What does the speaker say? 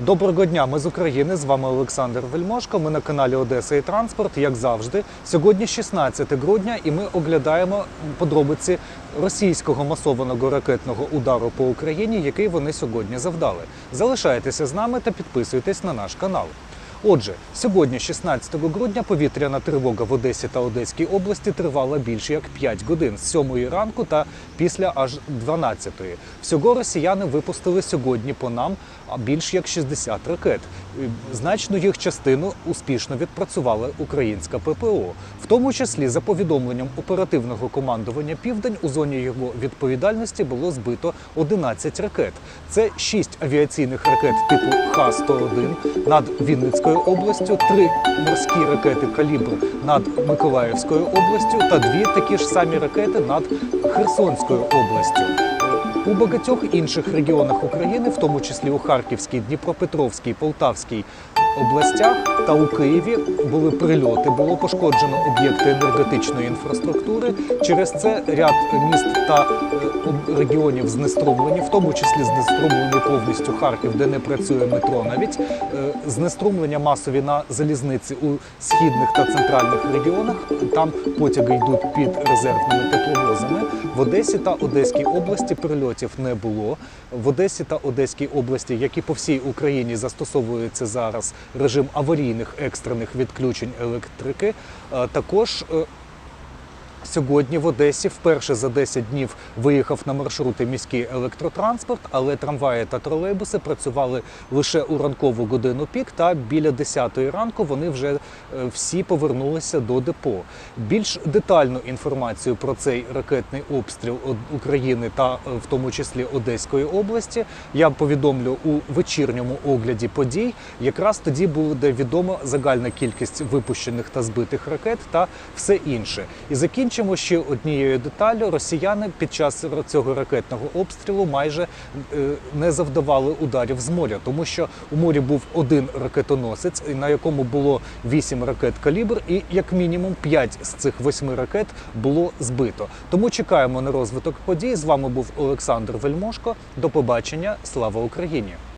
Доброго дня, ми з України. З вами Олександр Вельмошко. Ми на каналі Одеса і Транспорт. Як завжди, сьогодні 16 грудня, і ми оглядаємо подробиці російського масованого ракетного удару по Україні, який вони сьогодні завдали. Залишайтеся з нами та підписуйтесь на наш канал. Отже, сьогодні, 16 грудня, повітряна тривога в Одесі та Одеській області тривала більше як 5 годин з 7 ранку та після аж 12. Всього росіяни випустили сьогодні по нам більш як 60 ракет. Значну їх частину успішно відпрацювала українська ППО, в тому числі за повідомленням оперативного командування Південь у зоні його відповідальності було збито 11 ракет. Це 6 авіаційних ракет типу Х-101 над Вінницькою областю, три морські ракети калібр над Миколаївською областю та дві такі ж самі ракети над Херсонською областю. У багатьох інших регіонах України, в тому числі у Харківській, Дніпропетровській, Полтавській областях та у Києві були прильоти, було пошкоджено об'єкти енергетичної інфраструктури. Через це ряд міст та е, регіонів знеструмлені, в тому числі знеструмлений повністю Харків, де не працює метро. Навіть Е, знеструмлення масові на залізниці у східних та центральних регіонах. Там потяги йдуть під резервними тепловозами. В Одесі та Одеській області прильотів не було. В Одесі та Одеській області, як і по всій Україні, застосовується зараз режим аварійних екстрених відключень електрики. Е, Також е, Сьогодні в Одесі вперше за 10 днів виїхав на маршрути міський електротранспорт, але трамваї та тролейбуси працювали лише у ранкову годину пік. Та біля 10 ранку вони вже е, всі повернулися до депо. Більш детальну інформацію про цей ракетний обстріл України та е, в тому числі Одеської області я повідомлю у вечірньому огляді подій. Якраз тоді буде відома загальна кількість випущених та збитих ракет та все інше. І закінчимо ще однією деталлю. Росіяни під час цього ракетного обстрілу майже е, не завдавали ударів з моря, тому що у морі був один ракетоносець, на якому було вісім ракет калібр, і як мінімум п'ять з цих восьми ракет було збито. Тому чекаємо на розвиток подій. З вами був Олександр Вельмошко. До побачення. Слава Україні!